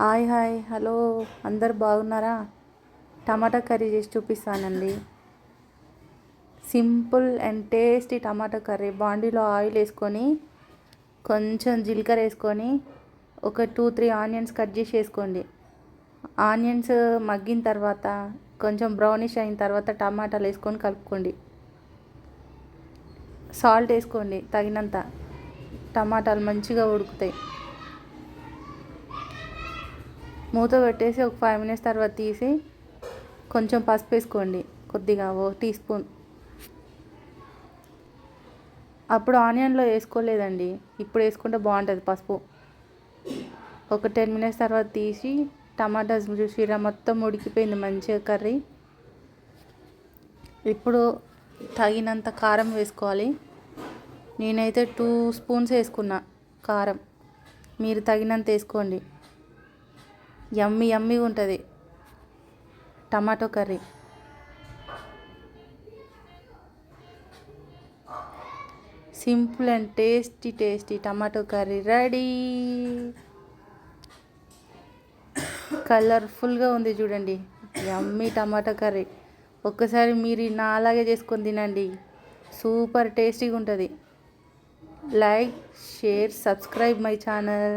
Hi hi. Hello. అందరు బాగున్నారా? టమాటా curry చేసి చూపిస్తానండి. Simple and tasty tomato curry. బాండీలో ఆయిల్ వేసుకొని కొంచెం జీలకర్ర వేసుకొని ఒక టూ త్రీ ఆనియన్స్ కట్ చేసి వేసుకోండి. ఆనియన్స్ మగ్గిన తర్వాత కొంచెం బ్రౌనిష్ అయిన తర్వాత టమాటాలు వేసుకొని కలుపుకోండి. సాల్ట్ వేసుకోండి తగినంత. టమాటాలు మంచిగా ఉడుకుతాయి. మూత పెట్టేసి ఒక ఫైవ్ మినిట్స్ తర్వాత తీసి కొంచెం పసుపు వేసుకోండి. కొద్దిగా ఓ టీ స్పూన్. అప్పుడు ఆనియన్లో వేసుకోలేదండి. ఇప్పుడు వేసుకుంటే బాగుంటుంది పసుపు. ఒక టెన్ మినిట్స్ తర్వాత తీసి టమాటాస్ చూసిరా మొత్తం ఉడికిపోయింది మంచిగా కర్రీ. ఇప్పుడు తగినంత కారం వేసుకోవాలి. నేనైతే టూ స్పూన్స్ వేసుకున్నా కారం. మీరు తగినంత వేసుకోండి. యమ్మి యమ్మీగా ఉంటుంది. Tomato curry. Simple and tasty tasty tomato curry ready. కలర్ఫుల్గా ఉంది చూడండి. Yummy tomato curry. ఒక్కసారి మీరు నా అలాగే చేసుకొని తినండి. సూపర్ టేస్టీగా ఉంటుంది. Like share subscribe my channel.